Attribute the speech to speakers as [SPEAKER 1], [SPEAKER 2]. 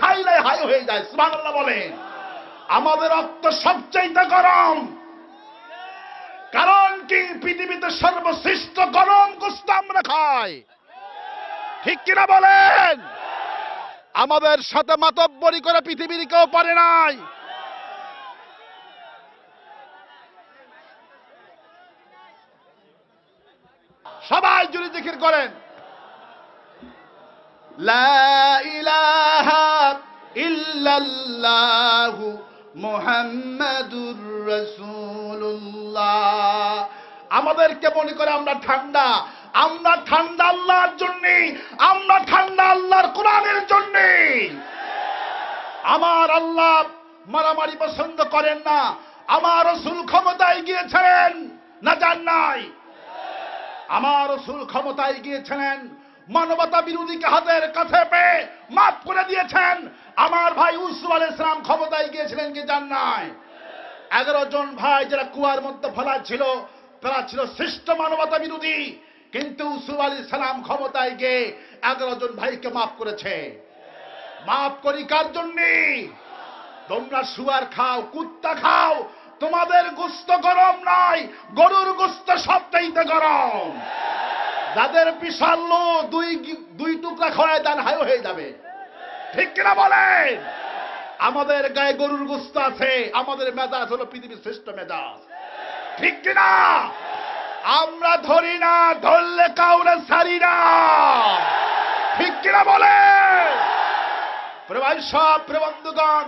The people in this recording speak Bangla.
[SPEAKER 1] খাইলে হাই হয়ে যায়, সুবহানাল্লাহ বলেন। আমাদের রক্ত সবচাইতে গরম। কারণ কি? পৃথিবীতে সর্বশ্রেষ্ঠ গরম গোস্ত আমরা খাই। ঠিক কিনা বলেন? আমাদের সাথে মাতব্বরি করে পৃথিবীর কেউ পারে নাই। সবাই জুড়ে জিকির করেন। লা ইলাহা ইল্লাল্লাহু মুহাম্মাদুর রাসূলুল্লাহ। আমাদেরকে মনে করে আমরা ঠান্ডা। আমরা ঠান্ডা আল্লাহর জন্য। আমরা ঠান্ডা আল্লাহর কোরআনের জন্য। আমার আল্লাহ মারামারি পছন্দ করেন না। আমার রসুল ক্ষমতায় গিয়েছিলেন। না যান নাই। আমার রসুল ক্ষমতায় গিয়েছিলেন। মানবতা বিরোধীকে হাতের কাছে পেয়ে মাফ করে দিয়েছেন। আমার ভাই উসুফ আল ইসলাম ক্ষমতায় গিয়েছিলেন কি যান নাই? এগারো জন ভাই যারা কুয়ার মধ্যে ফেলা ছিল, তারা ছিল শ্রেষ্ঠ মানবতা বিরোধী। কিন্তু উসুফ আলী সালাম ক্ষমতায় গিয়ে এগারো জন ভাইকে মাফ করেছে। মাফ করি কার জন্যে? তোমরা শুয়ার খাও, কুত্তা খাও, তোমাদের গোস্ত গরম নাই, গরুর গোস্ত সবটাইতে গরম। যাদের বিশাল দুই দুই টুকরা খাওয়ায় দান হাই হয়ে যাবে। ঠিক কিনা বলেন? আমাদের গায়ে গরুর গুস্ত আছে, আমাদের মেজাজ হলো পৃথিবীর শ্রেষ্ঠ মেজাজ। ঠিক কিনা? আমরা ধরি না, ধরলে কাউরে ছাড়ি না। ঠিক কিনা বলে প্রবাই সব প্রবন্ধগণ